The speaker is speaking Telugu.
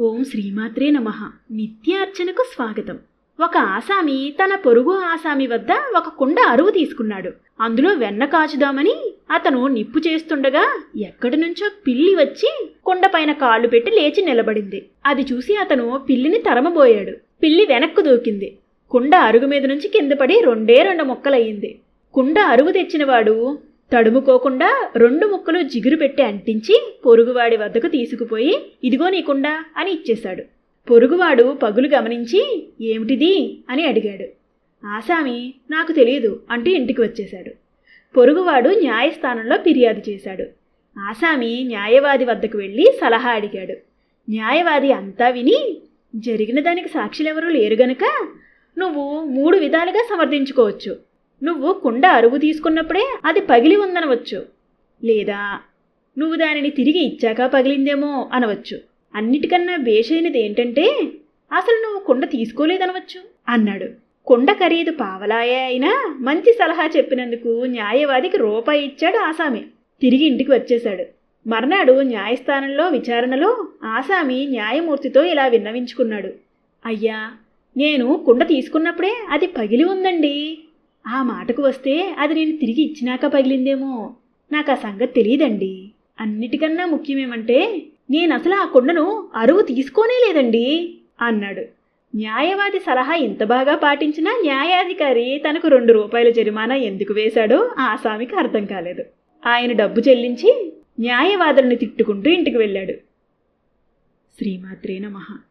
ఓం శ్రీమాత్రే నమ. నిత్యార్చనకు స్వాగతం. ఒక ఆసామి తన పొరుగు ఆసామి వద్ద ఒక కుండ అరువు తీసుకున్నాడు. అందులో వెన్న కాచుదామని అతను నిప్పు చేస్తుండగా ఎక్కడి నుంచో పిల్లి వచ్చి కుండపైన కాళ్ళు పెట్టి లేచి నిలబడింది. అది చూసి అతను పిల్లిని తరమబోయాడు. పిల్లి వెనక్కు దూకింది. కుండ అరుగు మీద నుంచి కింద పడి రెండే రెండు ముక్కలయ్యింది. కుండ అరువు తెచ్చినవాడు తడుముకోకుండా రెండు ముక్కలు జిగురు పెట్టి అంటించి పొరుగువాడి వద్దకు తీసుకుపోయి ఇదిగో నీకుండా అని ఇచ్చేశాడు. పొరుగువాడు పగులు గమనించి ఏమిటిది? అని అడిగాడు. ఆసామి నాకు తెలియదు అంటూ ఇంటికి వచ్చేశాడు. పొరుగువాడు న్యాయస్థానంలో ఫిర్యాదు చేశాడు. ఆసామి న్యాయవాది వద్దకు వెళ్ళి సలహా అడిగాడు. న్యాయవాది అంతా విని జరిగిన దానికి సాక్షులెవరూ లేరు గనుక నువ్వు మూడు విధాలుగా సమర్థించుకోవచ్చు. నువ్వు కుండ అరుగు తీసుకున్నప్పుడే అది పగిలి ఉందనవచ్చు. లేదా నువ్వు దానిని తిరిగి ఇచ్చాక పగిలిందేమో అనవచ్చు. అన్నిటికన్నా బేషైనది ఏంటంటే అసలు నువ్వు కుండ తీసుకోలేదనవచ్చు అన్నాడు. కుండ ఖరీదు పావలాయే అయినా మంచి సలహా చెప్పినందుకు న్యాయవాదికి రూపాయి ఇచ్చాడు ఆసామి. తిరిగి ఇంటికి వచ్చేశాడు. మర్నాడు న్యాయస్థానంలో విచారణలో ఆసామి న్యాయమూర్తితో ఇలా విన్నవించుకున్నాడు. అయ్యా నేను కుండ తీసుకున్నప్పుడే అది పగిలి ఉందండి. ఆ మాటకు వస్తే అది నేను తిరిగి ఇచ్చినాక పగిలిందేమో. నాకు ఆ సంగతి తెలియదండి. అన్నిటికన్నా ముఖ్యమేమంటే నేను అసలు ఆ కుండను అరువు తీసుకోనే లేదండి అన్నాడు. న్యాయవాది సలహా ఇంత బాగా పాటించినా న్యాయాధికారి తనకు రెండు రూపాయల జరిమానా ఎందుకు వేశాడో ఆ స్వామికి అర్థం కాలేదు. ఆయన డబ్బు చెల్లించి న్యాయవాదులను తిట్టుకుంటూ ఇంటికి వెళ్ళాడు. శ్రీమాత్రే నమః.